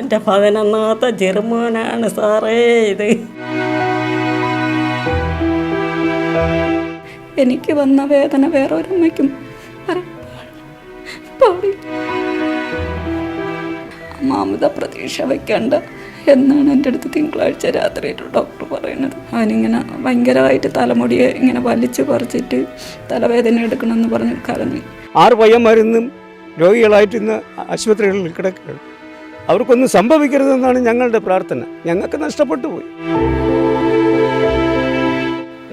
എന്റെ പതിനൊന്നാമത്തെ ചെറുമോനാണ് സാറേ ഇത്. എനിക്ക് വന്ന വേദന വേറൊരമ്മയ്ക്കും അമ്മാമിത പ്രതീക്ഷ വെക്കണ്ട എന്നാണ് എന്റെ അടുത്ത് തിങ്കളാഴ്ച രാത്രിയിൽ ഡോക്ടർ പറയുന്നത്. അവനിങ്ങനെ ഭയങ്കരമായിട്ട് തലമുടിയെ ഇങ്ങനെ വലിച്ചു പറിച്ചിട്ട് തലവേദന എടുക്കണമെന്ന് പറഞ്ഞ് കരഞ്ഞു. ആറ് പയ്യന്മാരിന്നും രോഗികളായിട്ട് ഇന്ന് ആശുപത്രികളിൽ കിടക്കുകയാണ്. അവർക്കൊന്നും സംഭവിക്കരുതെന്നാണ് ഞങ്ങളുടെ പ്രാർത്ഥന. ഞങ്ങൾക്ക് നഷ്ടപ്പെട്ടു പോയി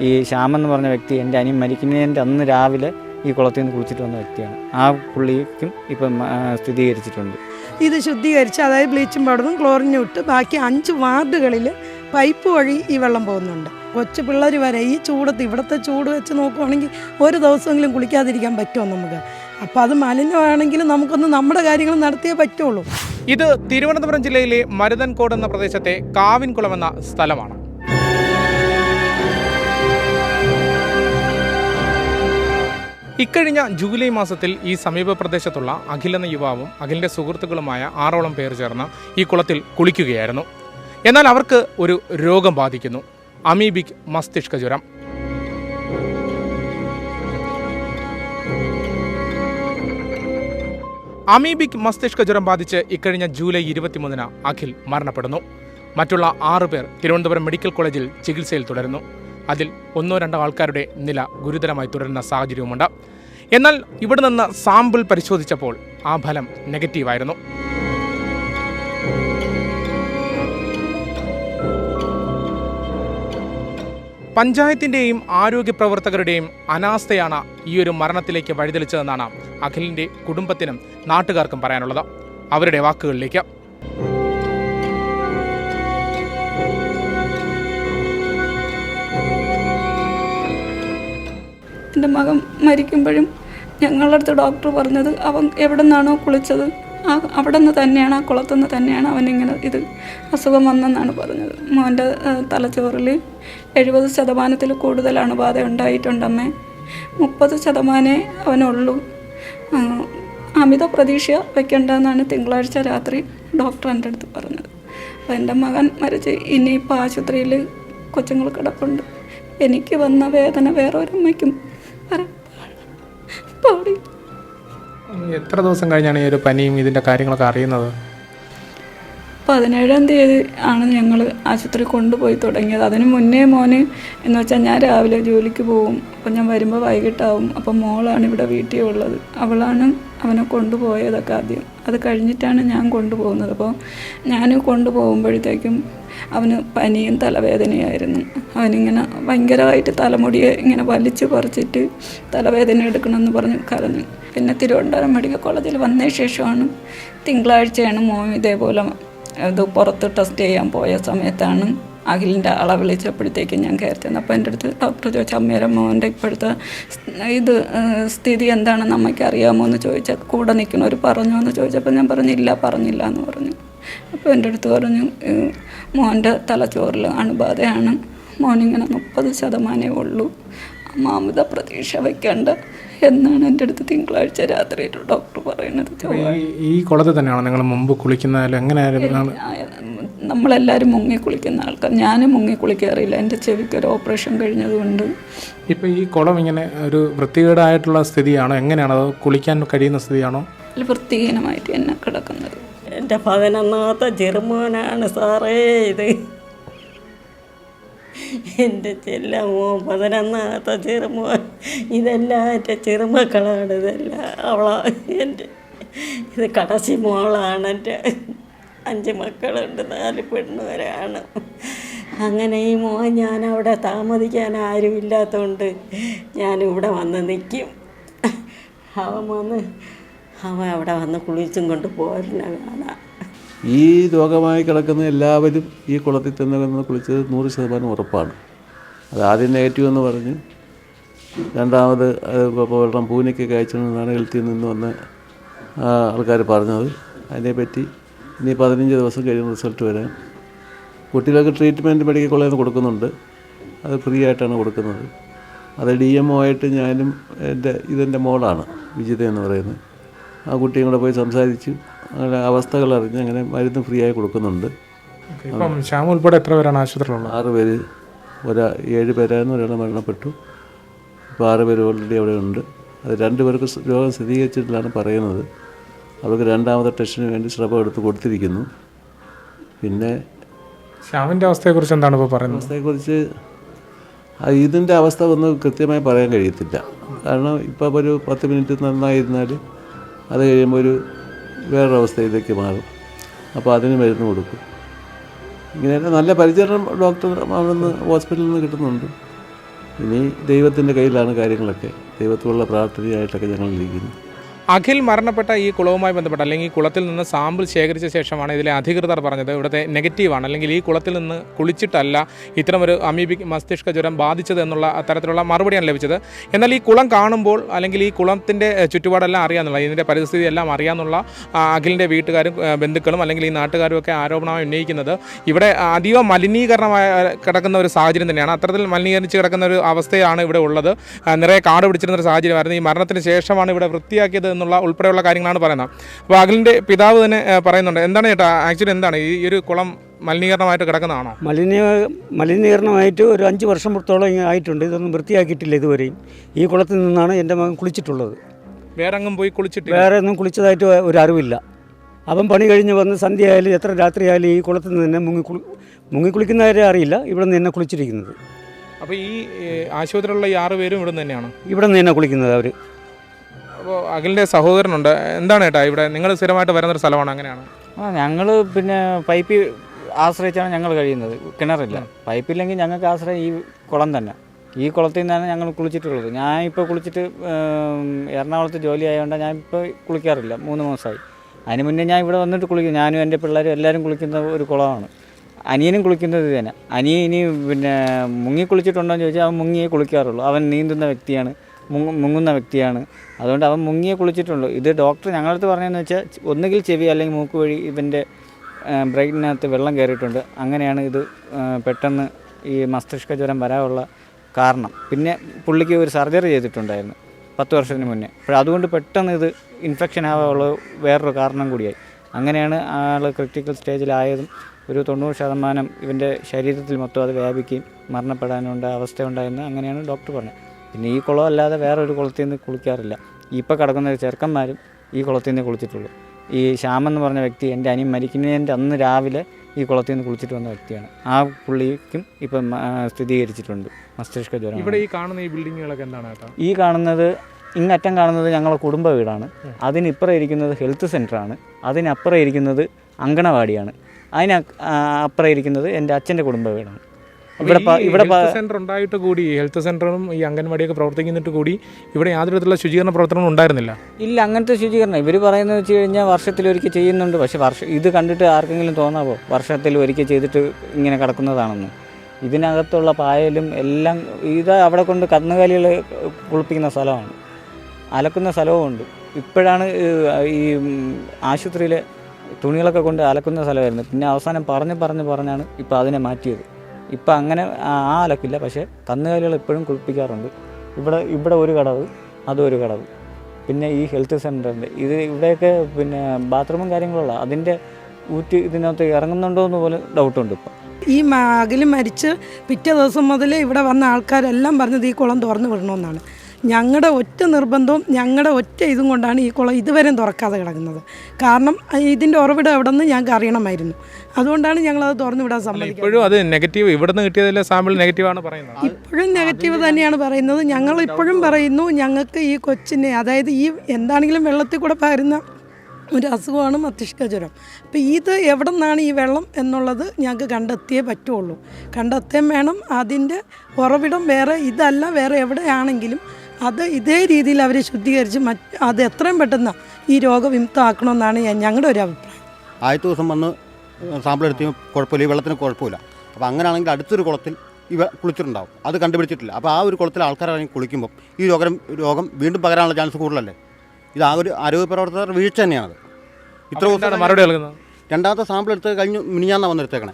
ഈ ശ്യാമെന്ന് എന്ന് പറഞ്ഞ വ്യക്തി എന്റെ അനിയൻ മരിക്കുന്നതിന്റെ അന്ന് രാവിലെ ഈ കുളത്തിൽ നിന്ന് കുളിച്ചിട്ട് വന്ന വ്യക്തിയാണ്. ആ പുള്ളിക്കും ഇപ്പം സ്ഥിരീകരിച്ചിട്ടുണ്ട്. ഇത് ശുദ്ധീകരിച്ച് അതായത് ബ്ലീച്ചിങ് പൗഡറും ക്ലോറിനും ഇട്ട് ബാക്കി അഞ്ച് വാർഡുകളിൽ പൈപ്പ് വഴി ഈ വെള്ളം പോകുന്നുണ്ട്. കൊച്ചു പിള്ളേർ വരെ ഈ ചൂടത്ത് ഇവിടുത്തെ ചൂട് വെച്ച് നോക്കുവാണെങ്കിൽ ഒരു ദിവസമെങ്കിലും കുളിക്കാതിരിക്കാൻ പറ്റുമോ നമുക്ക്? അപ്പോൾ അത് മലിനമാണെങ്കിലും നമുക്കൊന്ന് നമ്മുടെ കാര്യങ്ങൾ നടത്തിയേ പറ്റുള്ളൂ. ഇത് തിരുവനന്തപുരം ജില്ലയിലെ മരുതൻകോട് എന്ന പ്രദേശത്തെ കാവിൻകുളം എന്ന സ്ഥലമാണ്. ഇക്കഴിഞ്ഞ ജൂലൈ മാസത്തിൽ ഈ സമീപ പ്രദേശത്തുള്ള അഖിലെന്ന യുവാവും അഖിലിന്റെ സുഹൃത്തുക്കളുമായ ആറോളം പേർ ചേർന്ന് ഈ കുളത്തിൽ കുളിക്കുകയായിരുന്നു. എന്നാൽ അവർക്ക് ഒരു രോഗം ബാധിക്കുന്നു. അമീബിക് മസ്തിഷ്ക ജ്വരം. അമീബിക് മസ്തിഷ്ക ജ്വരം ബാധിച്ച് ഇക്കഴിഞ്ഞ ജൂലൈ ഇരുപത്തിമൂന്നിന് അഖിൽ മരണപ്പെടുന്നു. മറ്റുള്ള ആറു പേർ തിരുവനന്തപുരം മെഡിക്കൽ കോളേജിൽ ചികിത്സയിൽ തുടരുന്നു. അതിൽ ഒന്നോ രണ്ടോ ആൾക്കാരുടെ നില ഗുരുതരമായി തുടരുന്ന സാഹചര്യവുമുണ്ട്. എന്നാൽ ഇവിടെ നിന്ന് സാമ്പിൾ പരിശോധിച്ചപ്പോൾ ആ ഫലം നെഗറ്റീവായിരുന്നു. പഞ്ചായത്തിന്റെയും ആരോഗ്യ പ്രവർത്തകരുടെയും അനാസ്ഥയാണ് ഈ ഒരു മരണത്തിലേക്ക് വഴിതെളിച്ചതെന്നാണ് അഖിലിന്റെ കുടുംബത്തിനും നാട്ടുകാർക്കും പറയാനുള്ളത്. അവരുടെ വാക്കുകളിലേക്ക്. എന്റെ മകൻ മരിക്കുമ്പോഴും ഞങ്ങളുടെ അടുത്ത് ഡോക്ടർ പറഞ്ഞത് അവൻ എവിടെ നിന്നാണോ കുളിച്ചത്. ആ അവിടെ നിന്ന് തന്നെയാണ് ആ കുളത്തു നിന്ന് തന്നെയാണ് അവനിങ്ങനെ ഇത് അസുഖം വന്നെന്നാണ് പറഞ്ഞത്. മോന്റെ തലച്ചോറിൽ എഴുപത് ശതമാനത്തിൽ കൂടുതൽ അണുബാധ ഉണ്ടായിട്ടുണ്ടമ്മേ. മുപ്പത് ശതമാനേ അവനുള്ളൂ. അമിത പ്രതീക്ഷ വെക്കേണ്ടെന്നാണ് തിങ്കളാഴ്ച രാത്രി ഡോക്ടർ എന്റെ അടുത്ത് പറഞ്ഞത്. അപ്പോൾ എന്റെ മകൻ മരിച്ച് ഇനിയിപ്പോൾ ആശുപത്രിയിൽ കൊച്ചുങ്ങൾ കിടപ്പുണ്ട്. എനിക്ക് വന്ന വേദന വേറെ പറയാൻ പാടില്ല. എത്ര ദിവസം കഴിഞ്ഞാണ് ഈ ഒരു പനിയും ഇതിന്റെ കാര്യങ്ങളൊക്കെ അറിയുന്നത്? പതിനേഴാം തീയതി ആണ് ഞങ്ങൾ ആശുപത്രി കൊണ്ടുപോയി തുടങ്ങിയത്. അതിന് മുന്നേ മോന് എന്ന് വെച്ചാൽ ഞാൻ രാവിലെ ജോലിക്ക് പോകും അപ്പം ഞാൻ വരുമ്പോൾ വൈകിട്ടാവും. അപ്പം മോളാണ് ഇവിടെ വീട്ടിൽ ഉള്ളത്. അവളാണ് അവനെ കൊണ്ടുപോയതൊക്കെ ആദ്യം. അത് കഴിഞ്ഞിട്ടാണ് ഞാൻ കൊണ്ടുപോകുന്നത്. അപ്പോൾ ഞാൻ കൊണ്ടുപോകുമ്പോഴത്തേക്കും അവന് പനിയും തലവേദനയായിരുന്നു. അവനിങ്ങനെ ഭയങ്കരമായിട്ട് തലമുടിയെ ഇങ്ങനെ വലിച്ചു പറിച്ചിട്ട് തലവേദന എടുക്കണമെന്ന് പറഞ്ഞ് കരഞ്ഞു. പിന്നെ തിരുവനന്തപുരം മെഡിക്കൽ കോളേജിൽ വന്ന ശേഷമാണ് തിങ്കളാഴ്ചയാണ് മോൻ ഇതേപോലെ ഇത് പുറത്ത് ടെസ്റ്റ് ചെയ്യാൻ പോയ സമയത്താണ് അഖിലിന്റെ ആളെ വിളിച്ചപ്പോഴത്തേക്കും ഞാൻ കയറി അപ്പോൾ എന്റെ അടുത്ത് ഡോക്ടർ ചോദിച്ചു അമ്മേരെ മോന്റെ ഇപ്പോഴത്തെ ഇത് സ്ഥിതി എന്താണെന്ന് അമ്മയ്ക്ക് അറിയാമോ എന്ന് ചോദിച്ചാൽ കൂടെ നിൽക്കണവർ പറഞ്ഞോ എന്ന് ചോദിച്ചപ്പോൾ ഞാൻ പറഞ്ഞില്ല പറഞ്ഞില്ല എന്ന് പറഞ്ഞു. അപ്പോൾ എന്റെ അടുത്ത് പറഞ്ഞു മോന്റെ തലച്ചോറിൽ അണുബാധയാണ്. മോനിങ്ങനെ മുപ്പത് ശതമാനമേ ഉള്ളൂ. അമ്മാമിത പ്രതീക്ഷ വയ്ക്കേണ്ട. എന്നാണ് എന്റെ അടുത്ത് തിങ്കളാഴ്ച രാത്രി ഡോക്ടർ പറയുന്നത്. ഈ- കുളത്തിൽ തന്നെയാണോ നിങ്ങൾ മുമ്പ് കുളിക്കുന്നാലും എങ്ങനെ നമ്മളെല്ലാവരും മുങ്ങി കുളിക്കുന്ന ആൾക്കാർ ഞാനും മുങ്ങി കുളിക്കാറില്ല. എന്റെ ചെവിക്ക് ഒരു ഓപ്പറേഷൻ കഴിഞ്ഞതുകൊണ്ട്. ഇപ്പം ഈ കുളം ഇങ്ങനെ ഒരു വൃത്തികേടായിട്ടുള്ള സ്ഥിതിയാണോ? എങ്ങനെയാണോ? അത് കുളിക്കാൻ കഴിയുന്ന സ്ഥിതിയാണോ? അതിൽ വൃത്തിഹീനമായിട്ട് എന്നെ കിടക്കുന്നത്? എന്റെ പതിനൊന്നാമത്തെ ചെറുമോനാണ് സാറേ ഇത്. എന്റെ ചെല്ലമോ പതിനൊന്നാമത്തെ ചെറുമോൻ ഇതെല്ലാം എന്റെ ചെറുമക്കളാണ് ഇതെല്ലാം. അവളാ എന്റെ ഇത് കടശി മോളാണ് എന്റെ അഞ്ച് മക്കളുണ്ട് നാല് പെണ്ണുവരാണ് അങ്ങനെ ഈ മോൻ ഞാൻ അവിടെ താമസിക്കാൻ ആരും ഇല്ലാത്തതുകൊണ്ട് ഞാനിവിടെ വന്ന് നിൽക്കും അവൻ വന്ന് അവൻ അവിടെ വന്ന് കുളിച്ചും കൊണ്ട് പോരുന്ന കാണാം. ഈ രോഗമായി കിടക്കുന്ന എല്ലാവരും ഈ കുളത്തിൽ തന്നെ വന്ന് കുളിച്ചത് നൂറ് ശതമാനം ഉറപ്പാണ്. അത് ആദ്യം നെഗറ്റീവ് എന്ന് പറഞ്ഞ് രണ്ടാമത് വെള്ളം പൂനെക്കൊക്കെ അയച്ചെന്നാണ് ഹെൽത്തിൽ നിന്ന് വന്ന ആൾക്കാർ പറഞ്ഞത്. അതിനെപ്പറ്റി ഇനി പതിനഞ്ച് ദിവസം കഴിയുന്ന റിസൾട്ട് വരാൻ. കുട്ടികൾക്ക് ട്രീറ്റ്മെന്റ് മെഡിക്കൽ കോളേജിൽ നിന്ന് കൊടുക്കുന്നുണ്ട്. അത് ഫ്രീ ആയിട്ടാണ് കൊടുക്കുന്നത്. അത് ഡി എം ഒ ആയിട്ട് ഞാനും എന്റെ ഇതെന്റെ മോളാണ് വിജിത എന്ന് പറയുന്നത്. ആ കുട്ടിയും കൂടെ പോയി സംസാരിച്ചു അവസ്ഥകൾ അറിഞ്ഞ് അങ്ങനെ മരുന്ന് ഫ്രീ ആയി കൊടുക്കുന്നുണ്ട്. ഇപ്പം ശ്യാം ഉൾപ്പെടെ എത്ര പേരാണ് ആശുപത്രിയിലുള്ളത്? ആറ് പേര് ഒരാ ഏഴ് പേരായിരുന്നു ഒരാൾ മരണപ്പെട്ടു. ഇപ്പോൾ ആറ് പേര് ഓൾറെഡി അവിടെ ഉണ്ട്. അത് രണ്ട് പേർക്ക് സ് രോഗം സ്ഥിരീകരിച്ചിട്ടില്ലാണ് പറയുന്നത്. അവർക്ക് രണ്ടാമത്തെ ടെസ്റ്റിന് വേണ്ടി ശ്രമം എടുത്ത് കൊടുത്തിരിക്കുന്നു. പിന്നെ ശ്യാമിന്റെ അവസ്ഥയെക്കുറിച്ച് എന്താണ് ഇപ്പോൾ പറയുന്നത്? അവസ്ഥയെക്കുറിച്ച് ഇതിന്റെ അവസ്ഥ ഒന്നും കൃത്യമായി പറയാൻ കഴിയത്തില്ല. കാരണം ഇപ്പോൾ ഒരു പത്ത് മിനിറ്റ് നന്നായിരുന്നാൽ അത് കഴിയുമ്പോൾ ഒരു വേറൊരവസ്ഥയിലേക്ക് മാറും. അപ്പോൾ അതിന് മരുന്ന് കൊടുക്കും. ഇങ്ങനെ നല്ല പരിചരണം ഡോക്ടർ അവിടെ നിന്ന് ഹോസ്പിറ്റലിൽ നിന്ന് കിട്ടുന്നുണ്ട്. ഇനി ദൈവത്തിന്റെ കയ്യിലാണ് കാര്യങ്ങളൊക്കെ. ദൈവത്തോടുള്ള പ്രാർത്ഥനയായിട്ടൊക്കെ ഞങ്ങൾ ഇരിക്കുന്നു അഖിൽ മരണപ്പെട്ട ഈ കുളവുമായി ബന്ധപ്പെട്ട അല്ലെങ്കിൽ കുളത്തിൽ നിന്ന് സാമ്പിൾ ശേഖരിച്ച ശേഷമാണ് ഇതിലെ അധികൃതർ പറഞ്ഞത്. ഇവിടുത്തെ നെഗറ്റീവാണ് അല്ലെങ്കിൽ ഈ കുളത്തിൽ നിന്ന് കുളിച്ചിട്ടല്ല ഇത്തരമൊരു അമീബിക് മസ്തിഷ്ക ജ്വരം ബാധിച്ചത് എന്നുള്ള തരത്തിലുള്ള മറുപടിയാണ് ലഭിച്ചത്. എന്നാൽ ഈ കുളം കാണുമ്പോൾ അല്ലെങ്കിൽ ഈ കുളത്തിന്റെ ചുറ്റുപാടെല്ലാം അറിയാമെന്നുള്ള ഇതിന്റെ പരിസ്ഥിതി എല്ലാം അറിയാമെന്നുള്ള അഖിലിന്റെ വീട്ടുകാരും ബന്ധുക്കളും അല്ലെങ്കിൽ ഈ നാട്ടുകാരും ഒക്കെ ആരോപണമായി ഉന്നയിക്കുന്നത് ഇവിടെ അതീവ മലിനീകരണമായ കിടക്കുന്ന ഒരു സാഹചര്യം തന്നെയാണ്. അത്തരത്തിൽ മലിനീകരിച്ച് കിടക്കുന്ന ഒരു അവസ്ഥയാണ് ഇവിടെ ഉള്ളത്. നിറയെ കാട് പിടിച്ചിരുന്ന ഒരു സാഹചര്യമായിരുന്നു. ഈ മരണത്തിന് ശേഷമാണ് ഇവിടെ വൃത്തിയാക്കിയത് എന്നുള്ള ഉൾപ്പെടെയുള്ള കാര്യങ്ങളാണ് പറയുന്നത്. അപ്പോൾ അഖിലിന്റെ പിതാവ് തന്നെ പറയുന്നുണ്ട്. എന്താണ് ചേട്ടാ ആക്ച്വലി എന്താണ്? ഈ ഒരു കുളം മലിനീകരണമായിട്ട് കിടക്കുന്നതാണോ? മലിനീ മലിനീകരണമായിട്ട് ഒരു അഞ്ച് വർഷത്തോളം ഇങ്ങനെ ആയിട്ടുണ്ട്. ഇതൊന്നും വൃത്തിയാക്കിയിട്ടില്ല ഇതുവരെയും. ഈ കുളത്തിൽ നിന്നാണ് എന്റെ മകൻ കുളിച്ചിട്ടുള്ളത്. വേറെ അങ്ങും പോയി കുളിച്ചിട്ട് വേറെ ഒന്നും കുളിച്ചതായിട്ട് ഒരു അറിവില്ല. അവൻ പണി കഴിഞ്ഞ് വന്ന് സന്ധ്യ ആയാലും എത്ര രാത്രിയായാലും ഈ കുളത്തിൽ നിന്ന് തന്നെ മുങ്ങി കുളി മുങ്ങി കുളിക്കുന്നവരെ അറിയില്ല. ഇവിടെ നിന്ന് തന്നെ കുളിച്ചിരിക്കുന്നത്. അപ്പോൾ ഈ ആശുപത്രിയിലുള്ള ഈ ആറ് പേരും ഇവിടെ നിന്ന് തന്നെയാണ്? ഇവിടെ നിന്ന് തന്നെ കുളിക്കുന്നത് അവർ. അപ്പോൾ അഖിലിന്റെ സഹോദരനുണ്ട്. എന്താണ് ചേട്ടാ ഇവിടെ നിങ്ങൾ സ്ഥിരമായിട്ട് വരുന്നൊരു സ്ഥലമാണ് അങ്ങനെയാണ്? ആ ഞങ്ങൾ പിന്നെ പൈപ്പ് ആശ്രയിച്ചാണ് ഞങ്ങൾ കഴിയുന്നത്. കിണറില്ല. പൈപ്പില്ലെങ്കിൽ ഞങ്ങൾക്ക് ആശ്രയം ഈ കുളം തന്നെ. ഈ കുളത്തിൽ നിന്നാണ് ഞങ്ങൾ കുളിച്ചിട്ടുള്ളത്. ഞാൻ ഇപ്പോൾ കുളിച്ചിട്ട് എറണാകുളത്ത് ജോലി ആയതുകൊണ്ട് ഞാൻ ഇപ്പോൾ കുളിക്കാറില്ല. മൂന്ന് മാസമായി. അതിന് മുന്നേ ഞാൻ ഇവിടെ വന്നിട്ട് കുളിക്കും. ഞാനും എന്റെ പിള്ളേരും എല്ലാവരും കുളിക്കുന്ന ഒരു കുളമാണ്. അനിയനും കുളിക്കുന്നത് തന്നെ. അനിയൻ ഇനി പിന്നെ മുങ്ങി കുളിച്ചിട്ടുണ്ടോ എന്ന് ചോദിച്ചാൽ അവൻ മുങ്ങിയേ കുളിക്കാറുള്ളൂ. അവൻ നീന്തുന്ന വ്യക്തിയാണ്. മുങ്ങുന്ന വ്യക്തിയാണ്. അതുകൊണ്ട് അവൻ മുങ്ങിയേ കുളിച്ചിട്ടുള്ളൂ ഇത് ഡോക്ടർ ഞങ്ങളടുത്ത് പറഞ്ഞതെന്ന് വെച്ചാൽ ഒന്നുകിൽ ചെവി അല്ലെങ്കിൽ മൂക്ക് വഴി ഇവന്റെ ബ്രെയിനകത്ത് വെള്ളം കയറിയിട്ടുണ്ട്. അങ്ങനെയാണ് ഇത് പെട്ടെന്ന് ഈ മസ്തിഷ്ക ജ്വരം വരാനുള്ള കാരണം. പിന്നെ പുള്ളിക്ക് ഒരു സർജറി ചെയ്തിട്ടുണ്ടായിരുന്നു പത്ത് വർഷത്തിന് മുന്നേ. അപ്പോൾ അതുകൊണ്ട് പെട്ടെന്ന് ഇത് ഇൻഫെക്ഷൻ ആവാനുള്ള വേറൊരു കാരണം കൂടിയായി. അങ്ങനെയാണ് ആൾ ക്രിട്ടിക്കൽ സ്റ്റേജിലായതും ഒരു തൊണ്ണൂറ് ശതമാനം ഇവന്റെ ശരീരത്തിൽ മൊത്തം അത് വ്യാപിക്കുകയും മരണപ്പെടാനുണ്ട അവസ്ഥ ഉണ്ടായെന്ന് അങ്ങനെയാണ് ഡോക്ടർ പറഞ്ഞത്. പിന്നെ ഈ കുളം അല്ലാതെ വേറൊരു കുളത്തിൽ നിന്ന് കുളിക്കാറില്ല. ഇപ്പോൾ കിടക്കുന്ന ചെറുക്കന്മാരും ഈ കുളത്തിൽ നിന്ന് കുളിച്ചിട്ടുള്ളൂ. ഈ ശ്യാമെന്ന് പറഞ്ഞ വ്യക്തി എന്റെ അനിയൻ മരിക്കുന്നതിന്റെ അന്ന് രാവിലെ ഈ കുളത്തിൽ നിന്ന് കുളിച്ചിട്ട് വന്ന വ്യക്തിയാണ്. ആ പുള്ളിക്കും ഇപ്പം സ്ഥിരീകരിച്ചിട്ടുണ്ട് മസ്തിഷ്ക ജ്വരം ഇവിടെ ഈ കാണുന്ന ഈ ബിൽഡിങ്ങുകളൊക്കെ എന്താണ് കേട്ടോ ഈ കാണുന്നത് ഇങ്ങറ്റം കാണുന്നത് ഞങ്ങളുടെ കുടുംബ വീടാണ്. അതിനിപ്പുറം ഇരിക്കുന്നത് ഹെൽത്ത് സെന്ററാണ്. അതിനപ്പുറം ഇരിക്കുന്നത് അങ്കണവാടിയാണ്. അതിന് അപ്പുറം ഇരിക്കുന്നത് എന്റെ അച്ഛന്റെ കുടുംബ വീടാണ്. ഇവിടെ ഇവിടെ സെന്റർ ഉണ്ടായിട്ട് കൂടി ഹെൽത്ത് സെന്ററും ഈ അംഗൻവാടിയൊക്കെ പ്രവർത്തിക്കുന്നിട്ട് കൂടി ഇവിടെ യാതൊരു വിധത്തിലുള്ള ശുചീകരണ പ്രവർത്തനവും ഉണ്ടായിരുന്നില്ല? ഇല്ല അങ്ങനത്തെ ശുചീകരണം. ഇവർ പറയുന്നത് വെച്ച് കഴിഞ്ഞാൽ വർഷത്തിൽ വർഷത്തിലൊരിക്കൽ ചെയ്യുന്നുണ്ട്. പക്ഷേ വർഷം ഇത് കണ്ടിട്ട് ആർക്കെങ്കിലും തോന്നാവോ? വർഷത്തിൽ ഒരിക്കൽ ചെയ്തിട്ട് ഇങ്ങനെ കിടക്കുന്നതാണെന്ന്. ഇതിനകത്തുള്ള പായലും എല്ലാം ഇത് അവിടെ കൊണ്ട് കന്നുകാലികൾ കുളിപ്പിക്കുന്ന സ്ഥലമാണ്. അലക്കുന്ന സ്ഥലവുമുണ്ട് ഇപ്പോഴാണ് ഈ ആശുപത്രിയിലെ തുണികളൊക്കെ കൊണ്ട് അലക്കുന്ന സ്ഥലമായിരുന്നു. പിന്നെ അവസാനം പറഞ്ഞ് പറഞ്ഞ് പറഞ്ഞാണ് ഇപ്പോൾ അതിനെ മാറ്റിയത്. ഇപ്പം അങ്ങനെ ആ അലക്കില്ല. പക്ഷേ കന്നുകാലികൾ എപ്പോഴും കുളിപ്പിക്കാറുണ്ട്. ഇവിടെ ഇവിടെ ഒരു കടവ് അതൊരു കടവ്. പിന്നെ ഈ ഹെൽത്ത് സെന്ററിന്റെ ഇത് ഇവിടെയൊക്കെ പിന്നെ ബാത്റൂമും കാര്യങ്ങളുള്ള അതിന്റെ ഊറ്റ് ഇതിനകത്ത് ഇറങ്ങുന്നുണ്ടോ എന്ന് പോലും ഡൗട്ടുണ്ട് ഇപ്പം. ഈ അകൽ മരിച്ച് പിറ്റേ ദിവസം മുതൽ ഇവിടെ വന്ന ആൾക്കാരെല്ലാം പറഞ്ഞത് ഈ കുളം തുറന്നു വിടണമെന്നാണ് ഞങ്ങളുടെ ഒറ്റ നിർബന്ധവും ഞങ്ങളുടെ ഒറ്റ ഇതും കൊണ്ടാണ് ഈ കുളം ഇതുവരെയും തുറക്കാതെ കിടക്കുന്നത്. കാരണം ഇതിന്റെ ഉറവിടം എവിടെ നിന്ന് ഞങ്ങൾക്ക് അറിയണമായിരുന്നു. അതുകൊണ്ടാണ് ഞങ്ങൾ അത് തുറന്നു വിടാൻ സമ്മതിക്കുന്നത് ഇപ്പോഴും അത് നെഗറ്റീവ് ഇവിടെ നിന്ന് കിട്ടിയതിലെ സാമ്പിൾ നെഗറ്റീവാണ് പറയുന്നത്. ഇപ്പോഴും നെഗറ്റീവ് തന്നെയാണ് പറയുന്നത്. ഞങ്ങൾ ഇപ്പോഴും പറയുന്നു ഞങ്ങൾക്ക് ഈ കൊച്ചിനെ അതായത് ഈ എന്താണെങ്കിലും വെള്ളത്തിൽ കൂടെ പകരുന്ന ഒരു അസുഖമാണ് മസ്തിഷ്ക ജ്വരം. അപ്പോൾ ഇത് എവിടെ നിന്നാണ് ഈ വെള്ളം എന്നുള്ളത് ഞങ്ങൾക്ക് കണ്ടെത്തിയേ പറ്റുള്ളൂ. കണ്ടെത്തേം വേണം. അതിന്റെ ഉറവിടം വേറെ ഇതല്ല വേറെ എവിടെയാണെങ്കിലും അത് ഇതേ രീതിയിൽ അവരെ ശുദ്ധീകരിച്ച് മറ്റ് അത് എത്രയും പെട്ടെന്ന് ഈ രോഗവിമുക്തമാക്കണമെന്നാണ് ഞാൻ- ഞങ്ങളുടെ ഒരു അഭിപ്രായം. ആദ്യത്തെ ദിവസം വന്ന് സാമ്പിൾ എടുത്ത് കുഴപ്പമില്ല. ഈ വെള്ളത്തിന് കുഴപ്പമില്ല. അപ്പോൾ അങ്ങനെയാണെങ്കിൽ അടുത്തൊരു കുളത്തിൽ ഇവ കുളിച്ചിട്ടുണ്ടാവും. അത് കണ്ടുപിടിച്ചിട്ടില്ല. അപ്പോൾ ആ ഒരു കുളത്തിൽ ആൾക്കാരാണെങ്കിൽ കുളിക്കുമ്പോൾ ഈ രോഗം രോഗം വീണ്ടും പകരാനുള്ള ചാൻസ് കൂടുതലല്ലേ? ഇത് ആ ഒരു ആരോഗ്യ പ്രവർത്തകർ വീഴ്ച തന്നെയാണത്. ഇത്ര ദിവസമാണ് ദിവസം മറുപടി നൽകുന്നത്? രണ്ടാമത്തെ സാമ്പിൾ എടുത്ത് കഴിഞ്ഞ് മിനിഞ്ഞാന്നാണ് വന്നെടുത്തേക്കണേ.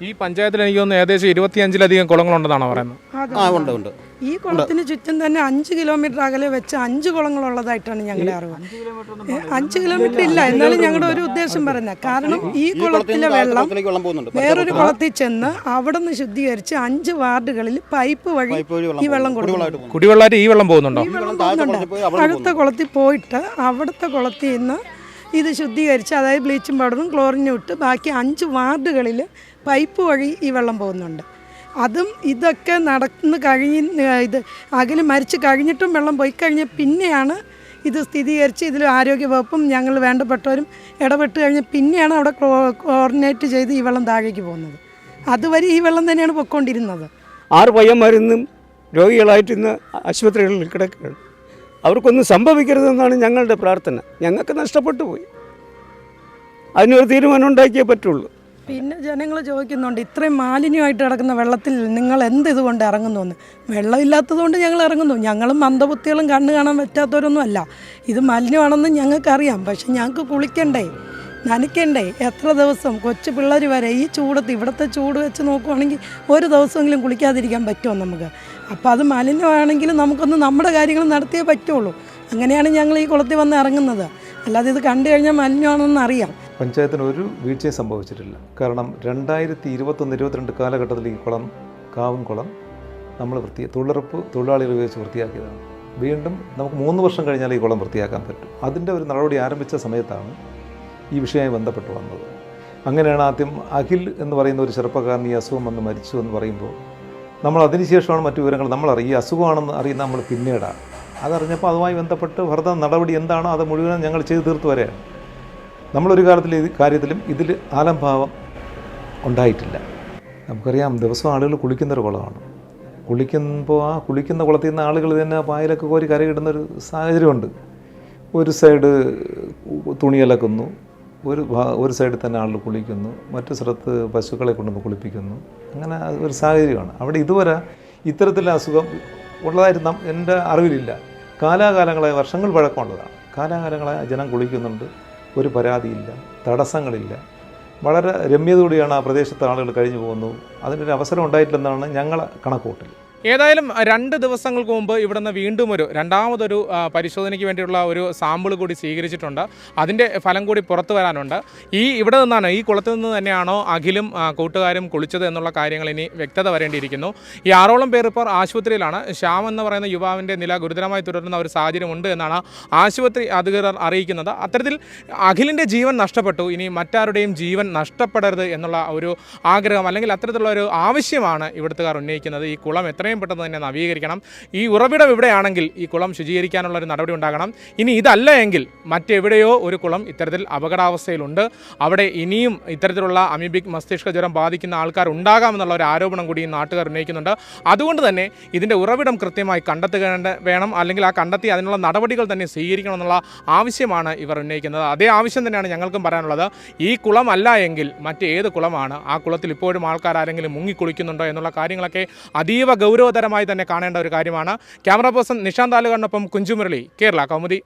ഈ പഞ്ചായത്തിൽ എനിക്ക് തോന്നുന്നു ഏകദേശം ഇരുപത്തിയഞ്ചിലധികം കുളങ്ങളുണ്ടെന്നാണ് പറയുന്നത്? ആ ഉണ്ട് ഉണ്ട്. ഈ കുളത്തിന് ചുറ്റും തന്നെ അഞ്ച് കിലോമീറ്റർ അകലെ വെച്ച് അഞ്ച് കുളങ്ങളുള്ളതായിട്ടാണ് ഞങ്ങളുടെ അറിവ്. അഞ്ച് കിലോമീറ്റർ ഇല്ല. എന്നാലും ഞങ്ങളുടെ ഒരു ഉദ്ദേശം പറഞ്ഞ കാരണം ഈ കുളത്തിലെ വെള്ളം വേറൊരു കുളത്തിൽ ചെന്ന് അവിടെ നിന്ന് ശുദ്ധീകരിച്ച് അഞ്ച് വാർഡുകളിൽ പൈപ്പ് വഴി ഈ വെള്ളം കൊടുക്കും പോകുന്നു. കുടിവെള്ളമായിട്ട് ഈ വെള്ളം പോകുന്നുണ്ടോ? അടുത്ത കുളത്തിൽ പോയിട്ട് അവിടുത്തെ കുളത്തിൽ നിന്ന് ഇത് ശുദ്ധീകരിച്ച് അതായത് ബ്ലീച്ചിങ് പൗഡറും ക്ലോറിനും ഇട്ട് ബാക്കി അഞ്ച് വാർഡുകളിൽ പൈപ്പ് വഴി ഈ വെള്ളം പോകുന്നുണ്ട്. അതും ഇതൊക്കെ നടന്ന് കഴിഞ്ഞ് ഇത് അകൽ മരിച്ച് കഴിഞ്ഞിട്ടും വെള്ളം പോയി കഴിഞ്ഞ് പിന്നെയാണ് ഇത് സ്ഥിരീകരിച്ച് ഇതിൽ ആരോഗ്യവകുപ്പും ഞങ്ങൾ വേണ്ടപ്പെട്ടവരും ഇടപെട്ട് കഴിഞ്ഞ് പിന്നെയാണ് അവിടെ കോർഡിനേറ്റ് ചെയ്ത് ഈ വെള്ളം താഴേക്ക് പോകുന്നത്. അതുവരെ ഈ വെള്ളം തന്നെയാണ് പൊയ്ക്കൊണ്ടിരുന്നത്. ആറ് പയ്യന്മാരിന്നും രോഗികളായിട്ട് ഇന്ന് ആശുപത്രികളിൽ കിടക്കുകയാണ്. അവർക്കൊന്നും സംഭവിക്കരുതെന്നാണ് ഞങ്ങളുടെ പ്രാർത്ഥന. ഞങ്ങൾക്ക് നഷ്ടപ്പെട്ടു പോയി. അതിനൊരു തീരുമാനം ഉണ്ടാക്കിയേ പറ്റുള്ളൂ. പിന്നെ ജനങ്ങൾ ചോദിക്കുന്നുണ്ട് ഇത്രയും മാലിന്യമായിട്ട് കിടക്കുന്ന വെള്ളത്തിൽ നിങ്ങൾ എന്ത് ഇതുകൊണ്ട് ഇറങ്ങുന്നു എന്ന്. വെള്ളമില്ലാത്തതുകൊണ്ട് ഞങ്ങൾ ഇറങ്ങുന്നു. ഞങ്ങളും മന്ദബുദ്ധികളും കണ്ണ് കാണാൻ പറ്റാത്തവരൊന്നും അല്ല. ഇത് മാലിന്യമാണെന്ന് ഞങ്ങൾക്കറിയാം. പക്ഷെ ഞങ്ങൾക്ക് കുളിക്കണ്ടേ? നനയ്ക്കണ്ടേ? എത്ര ദിവസം കൊച്ചു പിള്ളേർ വരെ ഈ ചൂടത്ത് ഇവിടുത്തെ ചൂട് വെച്ച് നോക്കുവാണെങ്കിൽ ഒരു ദിവസമെങ്കിലും കുളിക്കാതിരിക്കാൻ പറ്റുമോ നമുക്ക്? അപ്പോൾ അത് മാലിന്യമാണെങ്കിലും നമുക്കൊന്ന് നമ്മുടെ കാര്യങ്ങൾ നടത്തിയേ പറ്റുള്ളൂ. അങ്ങനെയാണ് ഞങ്ങൾ ഈ കുളത്തിൽ വന്ന് ഇറങ്ങുന്നത്. അല്ലാതെ ഇത് കണ്ടു കഴിഞ്ഞാൽ മാലിന്യമാണെന്ന് അറിയാം. പഞ്ചായത്തിന് ഒരു വീഴ്ചയും സംഭവിച്ചിട്ടില്ല. കാരണം രണ്ടായിരത്തി ഇരുപത്തൊന്ന് ഇരുപത്തിരണ്ട് കാലഘട്ടത്തിൽ ഈ കുളം കാവും കുളം നമ്മൾ വൃത്തി തൊഴിലുറപ്പ് തൊഴിലാളികൾ ഉപയോഗിച്ച് വൃത്തിയാക്കിയതാണ്. വീണ്ടും നമുക്ക് മൂന്ന് വർഷം കഴിഞ്ഞാൽ ഈ കുളം വൃത്തിയാക്കാൻ പറ്റും. അതിന്റെ ഒരു നടപടി ആരംഭിച്ച സമയത്താണ് ഈ വിഷയവുമായി ബന്ധപ്പെട്ട് വന്നത്. അങ്ങനെയാണ് ആദ്യം അഖിൽ എന്ന് പറയുന്ന ഒരു ചെറുപ്പക്കാരൻ ഈ അസുഖം വന്ന് മരിച്ചു എന്ന് പറയുമ്പോൾ നമ്മൾ അതിനുശേഷമാണ് മറ്റു വിവരങ്ങൾ നമ്മൾ അറിയുക. ഈ അസുഖമാണെന്ന് അറിയുന്ന നമ്മൾ പിന്നീടാണ്. അതറിഞ്ഞപ്പോൾ അതുമായി ബന്ധപ്പെട്ട് ഭർത്താവ് നടപടി എന്താണോ അത് മുഴുവൻ ഞങ്ങൾ ചെയ്തു തീർത്തു വരെയാണ്. നമ്മളൊരു കാലത്തിൽ ഇത് കാര്യത്തിലും ഇതിൽ ആലംഭാവം ഉണ്ടായിട്ടില്ല. നമുക്കറിയാം ദിവസം ആളുകൾ കുളിക്കുന്നൊരു കുളമാണ്. കുളിക്കുമ്പോൾ ആ കുളിക്കുന്ന കുളത്തിൽ നിന്ന് ആളുകൾ തന്നെ പായലൊക്കെ കോരി കരയിടുന്നൊരു സാഹചര്യമുണ്ട്. ഒരു സൈഡ് തുണി അലക്കുന്നു ഒരു ഒരു സൈഡിൽ തന്നെ ആളുകൾ കുളിക്കുന്നു മറ്റു സ്ഥലത്ത് പശുക്കളെ കൊണ്ടുവന്ന് കുളിപ്പിക്കുന്നു. അങ്ങനെ ഒരു സാഹചര്യമാണ്. അവിടെ ഇതുവരെ ഇത്തരത്തിലുള്ള അസുഖം ഉള്ളതായിട്ട് എന്റെ അറിവിലില്ല. കാലാകാലങ്ങളായ വർഷങ്ങൾ പഴക്കമുള്ളതാണ്. കാലാകാലങ്ങളായ ജനം കുളിക്കുന്നുണ്ട്. ഒരു പരാതിയില്ല തടസ്സങ്ങളില്ല. വളരെ രമ്യതയോടെയാണ് ആ പ്രദേശത്തെ ആളുകൾ കഴിഞ്ഞു പോകുന്നത്. അതിനൊരു അവസരം ഉണ്ടായിട്ടില്ലെന്നാണ് ഞങ്ങളെ കണക്കൂട്ടൽ ഏതായാലും രണ്ട് ദിവസങ്ങൾക്ക് മുമ്പ് ഇവിടുന്ന് വീണ്ടും ഒരു രണ്ടാമതൊരു പരിശോധനയ്ക്ക് വേണ്ടിയുള്ള ഒരു സാമ്പിൾ കൂടി സ്വീകരിച്ചിട്ടുണ്ട്. അതിന്റെ ഫലം കൂടി പുറത്തു വരാനുണ്ട്. ഈ ഇവിടെ നിന്നാണ് ഈ കുളത്തിൽ നിന്ന് തന്നെയാണോ അഖിലും കൂട്ടുകാരും കുളിച്ചത് എന്നുള്ള കാര്യങ്ങൾ ഇനി വ്യക്തത വരേണ്ടിയിരിക്കുന്നു. ഈ ആറോളം പേർ ഇപ്പോൾ ആശുപത്രിയിലാണ്. ശ്യാം എന്ന് പറയുന്ന യുവാവിന്റെ നില ഗുരുതരമായി തുടരുന്ന ഒരു സാഹചര്യമുണ്ട് എന്നാണ് ആശുപത്രി അധികൃതർ അറിയിക്കുന്നത്. അത്തരത്തിൽ അഖിലിന്റെ ജീവൻ നഷ്ടപ്പെട്ടു. ഇനി മറ്റാരുടെയും ജീവൻ നഷ്ടപ്പെടരുത് എന്നുള്ള ഒരു ആഗ്രഹം അല്ലെങ്കിൽ അത്തരത്തിലുള്ള ഒരു ആവശ്യമാണ് ഇവിടുത്തുകാർ ഉന്നയിക്കുന്നത്. ഈ കുളം എത്രയും പെട്ടെന്ന് തന്നെ നവീകരിക്കണം. ഈ ഉറവിടം ഇവിടെയാണെങ്കിൽ ഈ കുളം ശുചീകരിക്കാനുള്ള ഒരു നടപടി ഉണ്ടാകണം. ഇനി ഇതല്ല എങ്കിൽ മറ്റെവിടെയോ ഒരു കുളം ഇത്തരത്തിൽ അപകടാവസ്ഥയിലുണ്ട്. അവിടെ ഇനിയും ഇത്തരത്തിലുള്ള അമീബിക് മസ്തിഷ്ക ജ്വരം ബാധിക്കുന്ന ആൾക്കാർ ഉണ്ടാകാമെന്നുള്ള ഒരു ആരോപണം കൂടി ഈ നാട്ടുകാർ ഉന്നയിക്കുന്നുണ്ട്. അതുകൊണ്ട് തന്നെ ഇതിന്റെ ഉറവിടം കൃത്യമായി കണ്ടെത്തുക വേണം. അല്ലെങ്കിൽ ആ കണ്ടെത്തി അതിനുള്ള നടപടികൾ തന്നെ സ്വീകരിക്കണം എന്നുള്ള ആവശ്യമാണ് ഇവർ ഉന്നയിക്കുന്നത്. അതേ ആവശ്യം തന്നെയാണ് ഞങ്ങൾക്കും പറയാനുള്ളത്. ഈ കുളം അല്ല എങ്കിൽ മറ്റേത് കുളമാണ്. ആ കുളത്തിൽ ഇപ്പോഴും ആൾക്കാർ ആരെങ്കിലും മുങ്ങിക്കുളിക്കുന്നുണ്ടോ എന്നുള്ള കാര്യങ്ങളൊക്കെ അതീവ ഗൗരവതരമായി തന്നെ കാണേണ്ട ഒരു കാര്യമാണ്. ക്യാമറ പേഴ്സൺ നിഷാന്ത് താലുകാടിനൊപ്പം കുഞ്ചുമുരളി കേരള കൗമുദി.